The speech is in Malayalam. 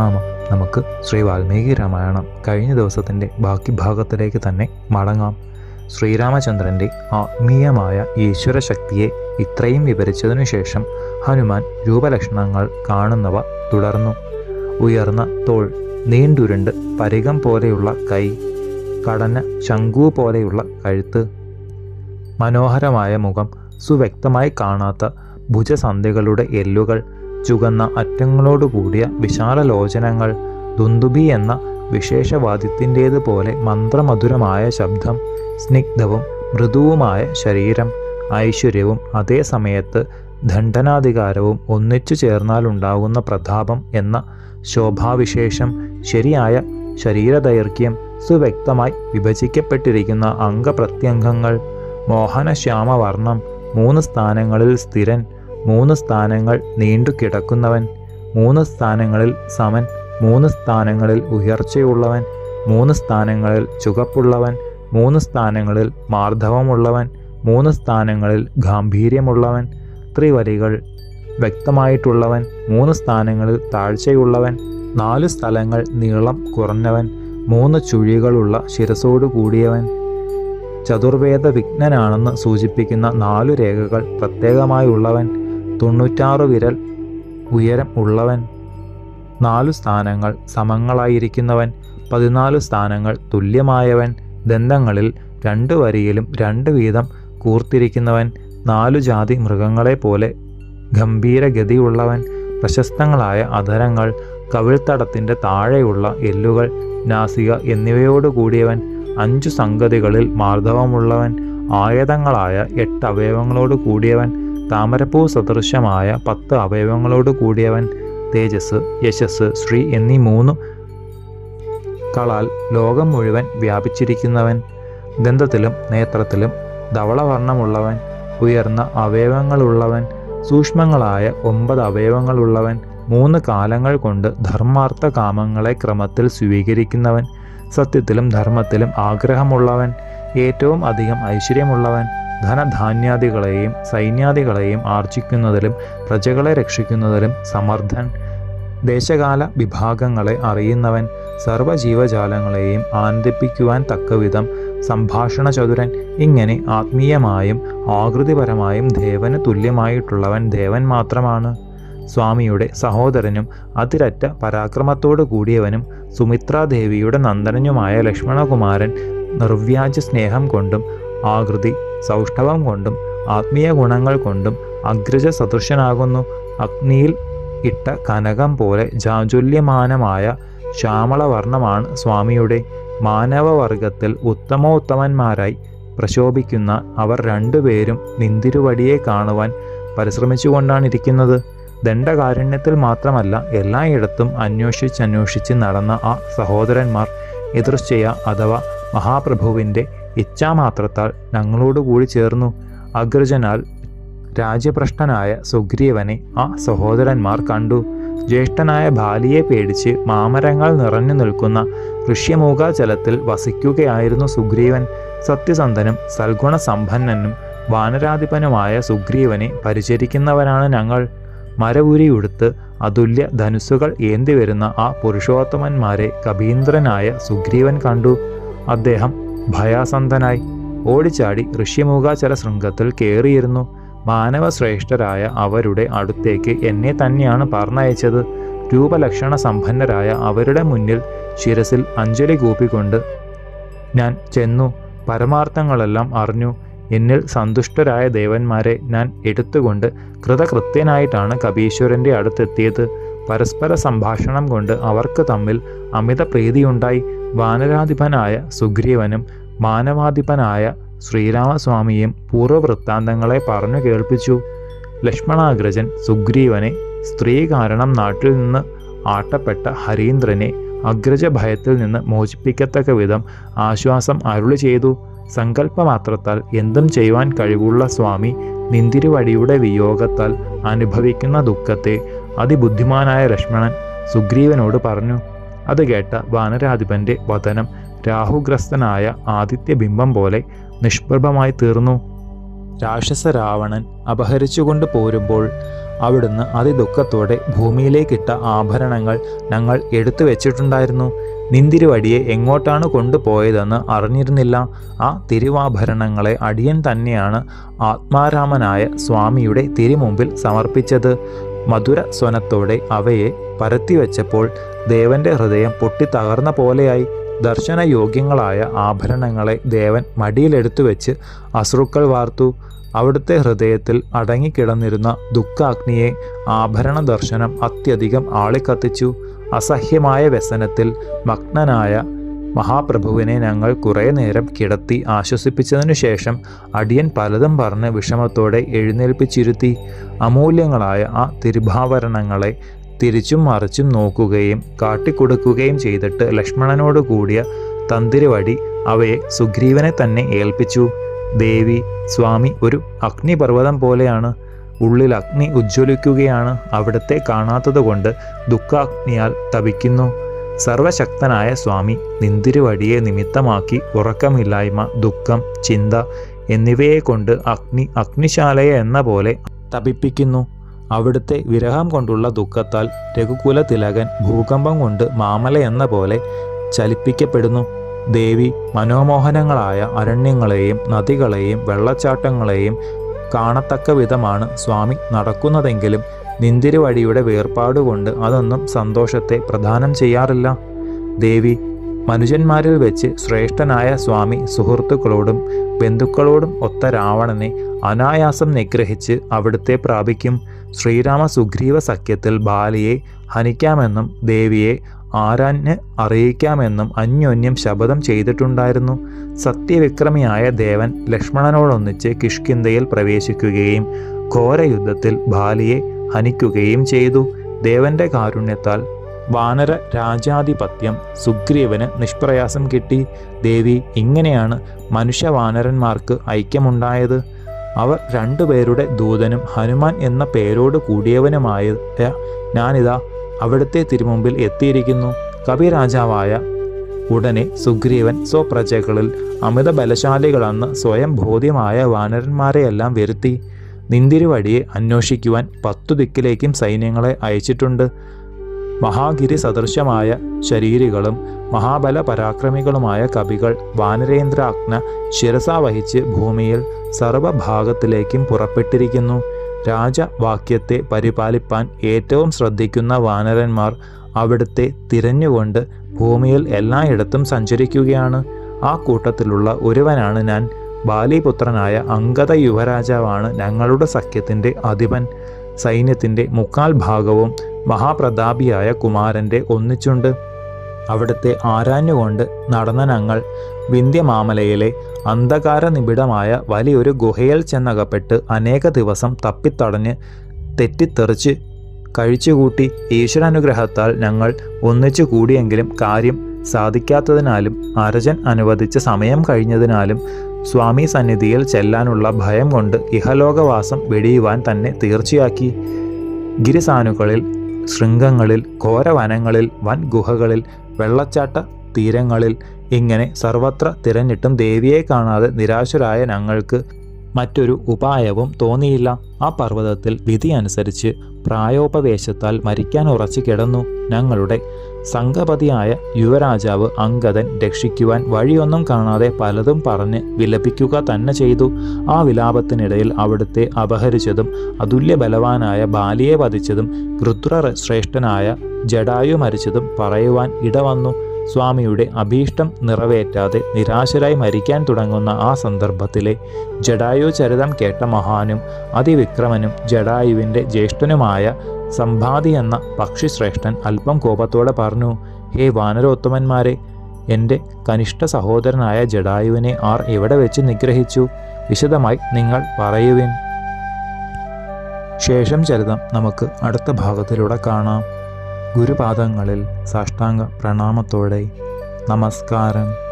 പ്രണാമം നമുക്ക് ശ്രീ വാൽമീകി രാമായണം കഴിഞ്ഞ ദിവസത്തിന്റെ ബാക്കി ഭാഗത്തിലേക്ക് തന്നെ മടങ്ങാം. ശ്രീരാമചന്ദ്രന്റെ ആത്മീയമായ ഈശ്വരശക്തിയെ ഇത്രയും വിവരിച്ചതിനു ശേഷം ഹനുമാൻ രൂപലക്ഷണങ്ങൾ കാണുന്നവ തുടർന്നു. ഉയർന്ന തോൾ നീണ്ടുരുണ്ട് പരികം പോലെയുള്ള കൈ കടന ശംഖു പോലെയുള്ള കഴുത്ത് മനോഹരമായ മുഖം സുവ്യക്തമായി കാണാത്ത ഭുജസന്ധികളുടെ എല്ലുകൾ ചുകന്ന അറ്റങ്ങളോടുകൂടിയ വിശാലലോചനങ്ങൾ ദുന്ദുബി എന്ന വിശേഷവാദ്യത്തിന്റേതുപോലെ മന്ത്രമധുരമായ ശബ്ദം സ്നിഗ്ധവും മൃദുവുമായ ശരീരം ഐശ്വര്യവും അതേ സമയത്ത് ദണ്ഡനാധികാരവും ഒന്നിച്ചു ചേർന്നാലുണ്ടാകുന്ന പ്രതാപം എന്ന ശോഭാവിശേഷം ശരിയായ ശരീരദൈർഘ്യം സുവ്യക്തമായി വിഭജിക്കപ്പെട്ടിരിക്കുന്ന അംഗപ്രത്യംഗങ്ങൾ മോഹനശ്യാമവർണം മൂന്ന് സ്ഥാനങ്ങളിൽ സ്ഥിരൻ മൂന്ന് സ്ഥാനങ്ങൾ നീണ്ടു കിടക്കുന്നവൻ. മൂന്ന് സ്ഥാനങ്ങളിൽ സമൻ മൂന്ന് സ്ഥാനങ്ങളിൽ ഉയർച്ചയുള്ളവൻ മൂന്ന് സ്ഥാനങ്ങളിൽ ചുകപ്പുള്ളവൻ മൂന്ന് സ്ഥാനങ്ങളിൽ മാർദ്ധവമുള്ളവൻ മൂന്ന് സ്ഥാനങ്ങളിൽ ഗാംഭീര്യമുള്ളവൻ ത്രിവരികൾ വ്യക്തമായിട്ടുള്ളവൻ മൂന്ന് സ്ഥാനങ്ങളിൽ താഴ്ചയുള്ളവൻ നാല് സ്ഥലങ്ങൾ നീളം കുറഞ്ഞവൻ മൂന്ന് ചുഴികളുള്ള ശിരസോടു കൂടിയവൻ. ചതുർവേദ വിഘ്നനാണെന്ന് സൂചിപ്പിക്കുന്ന നാലു രേഖകൾ പ്രത്യേകമായുള്ളവൻ. തൊണ്ണൂറ്റാറ് വിരൽ ഉയരം ഉള്ളവൻ. നാലു സ്ഥാനങ്ങൾ സമങ്ങളായിരിക്കുന്നവൻ പതിനാല് സ്ഥാനങ്ങൾ തുല്യമായവൻ. ദന്തങ്ങളിൽ രണ്ട് വരിയിലും രണ്ട് വീതം കൂർത്തിരിക്കുന്നവൻ. നാലു ജാതി മൃഗങ്ങളെ പോലെ ഗംഭീരഗതിയുള്ളവൻ. പ്രശസ്തങ്ങളായ അധരങ്ങൾ കവിൾത്തടത്തിന്റെ താഴെയുള്ള എല്ലുകൾ നാസിക എന്നിവയോടുകൂടിയവൻ. അഞ്ചു സംഗതികളിൽ മാർദ്ദവമുള്ളവൻ. ആയുധങ്ങളായ എട്ട് അവയവങ്ങളോട് കൂടിയവൻ താമരപ്പൂ സദൃശമായ പത്ത് അവയവങ്ങളോട് കൂടിയവൻ തേജസ് യശസ് ശ്രീ എന്നീ മൂന്ന് കളാൽ ലോകം മുഴുവൻ വ്യാപിച്ചിരിക്കുന്നവൻ. ദന്തത്തിലും നേത്രത്തിലും ധവളവർണമുള്ളവൻ. ഉയർന്ന അവയവങ്ങളുള്ളവൻ. സൂക്ഷ്മങ്ങളായ ഒമ്പത് അവയവങ്ങളുള്ളവൻ. മൂന്ന് കാലങ്ങൾ കൊണ്ട് ധർമാർത്ഥ കാമങ്ങളെ ക്രമത്തിൽ സ്വീകരിക്കുന്നവൻ. സത്യത്തിലും ധർമ്മത്തിലും ആഗ്രഹമുള്ളവൻ. ഏറ്റവും അധികം ഐശ്വര്യമുള്ളവൻ. ധനധാന്യാദികളെയും സൈന്യാദികളെയും ആർജിക്കുന്നതിലും പ്രജകളെ രക്ഷിക്കുന്നതിലും സമർത്ഥൻ. ദേശകാല വിഭാഗങ്ങളെ അറിയുന്നവൻ സർവജീവജാലങ്ങളെയും ആനന്ദിപ്പിക്കുവാൻ തക്കവിധം സംഭാഷണ ചതുരൻ ഇങ്ങനെ ആത്മീയമായും ആകൃതിപരമായും ദേവന് തുല്യമായിട്ടുള്ളവൻ ദേവൻ മാത്രമാണ്. സ്വാമിയുടെ സഹോദരനും അതിരറ്റ പരാക്രമത്തോടു കൂടിയവനും സുമിത്രാദേവിയുടെ നന്ദനനുമായ ലക്ഷ്മണകുമാരൻ നിർവ്യാജ സ്നേഹം കൊണ്ടും ആകൃതി സൗഷ്ഠവം കൊണ്ടും ആത്മീയ ഗുണങ്ങൾ കൊണ്ടും അഗ്രജ സദൃശനാകുന്നു അഗ്നിയിൽ ഇട്ട കനകം പോലെ ജാജുല്യമാനമായ ശ്യാമളവർണമാണ് സ്വാമിയുടെ. മാനവവർഗത്തിൽ ഉത്തമോത്തമന്മാരായി പ്രശോഭിക്കുന്ന അവർ രണ്ടുപേരും നിന്തിരുവടിയെ കാണുവാൻ പരിശ്രമിച്ചുകൊണ്ടാണിരിക്കുന്നത്. ദണ്ഡകാരുണ്യത്തിൽ മാത്രമല്ല എല്ലായിടത്തും അന്വേഷിച്ചന്വേഷിച്ച് നടന്ന ആ സഹോദരന്മാർ എതിർച്ചയ അഥവാ മഹാപ്രഭുവിന്റെ ഇച്ഛാമാത്രത്താൽ ഞങ്ങളോടുകൂടി ചേർന്നു. അഗ്രജനാൽ രാജ്യഭ്രഷ്ടനായ സുഗ്രീവനെ ആ സഹോദരന്മാർ കണ്ടു. ജ്യേഷ്ഠനായ ബാലിയെ പേടിച്ച് മാമരങ്ങൾ നിറഞ്ഞു നിൽക്കുന്ന ഋഷ്യമൂകാചലത്തിൽ വസിക്കുകയായിരുന്നു സുഗ്രീവൻ. സത്യസന്ധനും സൽഗുണ സമ്പന്നനും വാനരാധിപനുമായ സുഗ്രീവനെ പരിചരിക്കുന്നവരാണ് ഞങ്ങൾ. മരവുരിയുടുത്ത് അതുല്യ ധനുസ്സുകൾ ഏന്തിവരുന്ന ആ പുരുഷോത്തമന്മാരെ കബീന്ദ്രനായ സുഗ്രീവൻ കണ്ടു. അദ്ദേഹം ഭയാസന്ധനായി ഓടിച്ചാടി ഋഷ്യമൂകാചല ശൃംഗത്തിൽ കയറിയിരുന്നു. മാനവശ്രേഷ്ഠരായ അവരുടെ അടുത്തേക്ക് എന്നെ തന്നെയാണ് പറഞ്ഞയച്ചത് രൂപലക്ഷണ സമ്പന്നരായ അവരുടെ മുന്നിൽ ശിരസിൽ അഞ്ജലി കൂപ്പിക്കൊണ്ട് ഞാൻ ചെന്നു. പരമാർത്ഥങ്ങളെല്ലാം അറിഞ്ഞു. എന്നിൽ സന്തുഷ്ടരായ ദേവന്മാരെ ഞാൻ എടുത്തുകൊണ്ട് കൃതകൃത്യനായിട്ടാണ് കപീശ്വരന്റെ അടുത്തെത്തിയത്. പരസ്പര സംഭാഷണം കൊണ്ട് അവർക്ക് തമ്മിൽ അമിത പ്രീതിയുണ്ടായി വാനരാധിപനായ സുഗ്രീവനും മാനവാധിപനായ ശ്രീരാമസ്വാമിയും പൂർവവൃത്താന്തങ്ങളെ പറഞ്ഞു കേൾപ്പിച്ചു. ലക്ഷ്മണാഗ്രജൻ സുഗ്രീവനെ സ്ത്രീ കാരണം നാട്ടിൽ നിന്ന് ആട്ടപ്പെട്ട ഹരീന്ദ്രനെ അഗ്രജ ഭയത്തിൽ നിന്ന് മോചിപ്പിക്കത്തക്ക വിധം ആശ്വാസം അരുളി ചെയ്തു. സങ്കല്പമാത്രത്താൽ എന്തും ചെയ്യുവാൻ കഴിവുള്ള സ്വാമി നിന്തിരുവടിയുടെ വിയോഗത്താൽ അനുഭവിക്കുന്ന ദുഃഖത്തെ അതിബുദ്ധിമാനായ ലക്ഷ്മണൻ സുഗ്രീവനോട് പറഞ്ഞു അത് കേട്ട വാനരാധിപന്റെ വതനം രാഹുഗ്രസ്തനായ ആദിത്യബിംബം പോലെ നിഷ്പ്രഭമായി തീർന്നു. രാക്ഷസ രാവണൻ അപഹരിച്ചുകൊണ്ട് പോരുമ്പോൾ അവിടുന്ന് അതിദുഃഖത്തോടെ ഭൂമിയിലേക്കിട്ട ആഭരണങ്ങൾ ഞങ്ങൾ എടുത്തു വെച്ചിട്ടുണ്ടായിരുന്നു. നിന്തിരുവടിയെ എങ്ങോട്ടാണ് കൊണ്ടുപോയതെന്ന് അറിഞ്ഞിരുന്നില്ല. ആ തിരുവാഭരണങ്ങളെ അടിയൻ തന്നെയാണ് ആത്മാരാമനായ സ്വാമിയുടെ തിരുമുമ്പിൽ സമർപ്പിച്ചത്. മധുര സ്വനത്തോടെ അവയെ പരത്തിവെച്ചപ്പോൾ ദേവന്റെ ഹൃദയം പൊട്ടിത്തകർന്ന പോലെയായി. ദർശനയോഗ്യങ്ങളായ ആഭരണങ്ങളെ ദേവൻ മടിയിലെടുത്തു വെച്ച് അശ്രുക്കൾ വാർത്തു. അവിടുത്തെ ഹൃദയത്തിൽ അടങ്ങിക്കിടന്നിരുന്ന ദുഃഖാഗ്നിയെ ആഭരണ ദർശനം അത്യധികം ആളിക്കത്തിച്ചു. അസഹ്യമായ വ്യസനത്തിൽ മഗ്നനായ മഹാപ്രഭുവിനെ ഞങ്ങൾ കുറേ നേരം കിടത്തി ആശ്വസിപ്പിച്ചതിനു ശേഷം അടിയൻ പലതും പറഞ്ഞ് വിഷമത്തോടെ എഴുന്നേൽപ്പിച്ചിരുത്തി അമൂല്യങ്ങളായ ആ തിരുഭാവരണങ്ങളെ തിരിച്ചും മറിച്ചും നോക്കുകയും കാട്ടിക്കൊടുക്കുകയും ചെയ്തിട്ട് ലക്ഷ്മണനോട് കൂടിയ തന്തിരുവടി അവയെ സുഗ്രീവനെ തന്നെ ഏൽപ്പിച്ചു. ദേവി സ്വാമി ഒരു അഗ്നിപർവതം പോലെയാണ്. ഉള്ളിൽ അഗ്നി ഉജ്ജ്വലിക്കുകയാണ്. അവിടത്തെ കാണാത്തതുകൊണ്ട് ദുഃഖാഗ്നിയാൽ തപിക്കുന്നു. സർവശക്തനായ സ്വാമി നിന്തിരുവടിയെ നിമിത്തമാക്കി ഉറക്കമില്ലായ്മ ദുഃഖം ചിന്ത എന്നിവയെ കൊണ്ട് അഗ്നി അഗ്നിശാലയെ എന്ന പോലെ തപിപ്പിക്കുന്നു. അവിടുത്തെ വിരഹം കൊണ്ടുള്ള ദുഃഖത്താൽ രഘുകുല തിലകൻ ഭൂകമ്പം കൊണ്ട് മാമല എന്ന പോലെ ചലിപ്പിക്കപ്പെടുന്നു. ദേവി മനോമോഹനങ്ങളായ അരണ്യങ്ങളെയും നദികളെയും വെള്ളച്ചാട്ടങ്ങളെയും കാണത്തക്ക വിധമാണ് സ്വാമി നടക്കുന്നതെങ്കിലും നിന്തിരുവഴിയുടെ വേർപാടുകൊണ്ട് അതൊന്നും സന്തോഷത്തെ പ്രദാനം ചെയ്യാറില്ല. ദേവി മനുഷ്യന്മാരിൽ വെച്ച് ശ്രേഷ്ഠനായ സ്വാമി സുഹൃത്തുക്കളോടും ബന്ധുക്കളോടും ഒത്ത രാവണനെ അനായാസം നിഗ്രഹിച്ച് അവിടുത്തെ പ്രാപിക്കും. ശ്രീരാമ സുഗ്രീവ സഖ്യത്തിൽ ബാലിയെ ഹനിക്കാമെന്നും ദേവിയെ ആരാഞ്ഞ് അറിയിക്കാമെന്നും അന്യോന്യം ശപഥം ചെയ്തിട്ടുണ്ടായിരുന്നു. സത്യവിക്രമിയായ ദേവൻ ലക്ഷ്മണനോടൊന്നിച്ച് കിഷ്കിന്തയിൽ പ്രവേശിക്കുകയും ഘോരയുദ്ധത്തിൽ ബാലിയെ ഹനിക്കുകയും ചെയ്തു. ദേവന്റെ കാരുണ്യത്താൽ വാനര രാജാധിപത്യം സുഗ്രീവന് നിഷ്പ്രയാസം കിട്ടി. ദേവി ഇങ്ങനെയാണ് മനുഷ്യവാനരന്മാർക്ക് ഐക്യമുണ്ടായത്. അവർ രണ്ടുപേരുടെ ദൂതനും ഹനുമാൻ എന്ന പേരോട് കൂടിയവനുമായ ഞാനിതാ അവിടുത്തെ തിരുമുമ്പിൽ എത്തിയിരിക്കുന്നു. കവിരാജാവായ ഉടനെ സുഗ്രീവൻ സ്വപ്രജകളിൽ അമിത ബലശാലികളെന്ന് സ്വയം ബോധ്യമായ വാനരന്മാരെയെല്ലാം വരുത്തി. നിന്തിരുവടിയെ അന്വേഷിക്കുവാൻ പത്തു ദിക്കിലേക്കും സൈന്യങ്ങളെ അയച്ചിട്ടുണ്ട്. മഹാഗിരി സദൃശമായ ശരീരികളും മഹാബല പരാക്രമികളുമായ കവികൾ വാനരേന്ദ്രാജ്ഞ ശിരസ വഹിച്ച് ഭൂമിയിൽ സർവഭാഗത്തിലേക്കും പുറപ്പെട്ടിരിക്കുന്നു. രാജവാക്യത്തെ പരിപാലിപ്പാൻ ഏറ്റവും ശ്രദ്ധിക്കുന്ന വാനരന്മാർ അവിടുത്തെ തിരഞ്ഞുകൊണ്ട് ഭൂമിയിൽ എല്ലായിടത്തും സഞ്ചരിക്കുകയാണ്. ആ കൂട്ടത്തിലുള്ള ഒരുവനാണ് ഞാൻ. ബാലിപുത്രനായ അങ്കത യുവരാജാവാണ് ഞങ്ങളുടെ സഖ്യത്തിന്റെ അധിപൻ. സൈന്യത്തിന്റെ മുക്കാൽ ഭാഗവും മഹാപ്രതാപിയായ കുമാരന്റെ ഒന്നിച്ചുണ്ട്. അവിടുത്തെ ആരാഞ്ഞുകൊണ്ട് നടന്ന ഞങ്ങൾ വിന്ധ്യമാമലയിലെ അന്ധകാര നിബിഡമായ വലിയൊരു ഗുഹയിൽ ചെന്നകപ്പെട്ട് അനേക ദിവസം തപ്പിത്തടഞ്ഞ് തെറ്റിത്തെറിച്ച് കഴിച്ചുകൂട്ടി ഈശ്വരാനുഗ്രഹത്താൽ ഞങ്ങൾ ഒന്നിച്ചു കൂടിയെങ്കിലും കാര്യം സാധിക്കാത്തതിനാലും അരജൻ അനുവദിച്ച സമയം കഴിഞ്ഞതിനാലും സ്വാമി സന്നിധിയിൽ ചെല്ലാനുള്ള ഭയം കൊണ്ട് ഇഹലോകവാസം വെടിയുവാൻ തന്നെ തീർച്ചയാക്കി. ഗിരിസാനുകളിൽ ശൃംഗങ്ങളിൽ ഘോരവനങ്ങളിൽ വൻ ഗുഹകളിൽ വെള്ളച്ചാട്ട തീരങ്ങളിൽ ഇങ്ങനെ സർവത്ര തിരഞ്ഞിട്ടും ദേവിയെ കാണാതെ നിരാശരായ ഞങ്ങൾക്ക് മറ്റൊരു ഉപായവും തോന്നിയില്ല. ആ പർവതത്തിൽ വിധി അനുസരിച്ച് പ്രായോപവേശത്താൽ മരിക്കാൻ ഉറച്ചു കിടന്നു ഞങ്ങളുടെ സംഘപതിയായ യുവരാജാവ് അങ്കദൻ രക്ഷിക്കുവാൻ വഴിയൊന്നും കാണാതെ പലതും പറഞ്ഞ് വിലപിക്കുക തന്നെ ചെയ്തു. ആ വിലാപത്തിനിടയിൽ അവിടുത്തെ അപഹരിച്ചതും അതുല്യ ബലവാനായ ബാലിയെ വധിച്ചതും രുദ്ര ശ്രേഷ്ഠനായ ജഡായു മരിച്ചതും പറയുവാൻ ഇടവന്നു. സ്വാമിയുടെ അഭീഷ്ടം നിറവേറ്റാതെ നിരാശരായി മരിക്കാൻ തുടങ്ങുന്ന ആ സന്ദർഭത്തിലെ ജഡായു ചരിതം കേട്ട മഹാനും അതിവിക്രമനും ജഡായുവിന്റെ ജ്യേഷ്ഠനുമായ സമ്പാതി എന്ന പക്ഷിശ്രേഷ്ഠൻ അല്പം കോപത്തോടെ പറഞ്ഞു ഹേ വാനരോത്തമന്മാരെ എന്റെ കനിഷ്ഠ സഹോദരനായ ജഡായുവിനെ ആർ എവിടെ വെച്ച് നിഗ്രഹിച്ചു? വിശദമായി നിങ്ങൾ പറയുവിൻ. ശേഷം ചരിതം നമുക്ക് അടുത്ത ഭാഗത്തിലൂടെ കാണാം. ഗുരുപാദങ്ങളിൽ സാഷ്ടാംഗ പ്രണാമത്തോടെ നമസ്കാരം.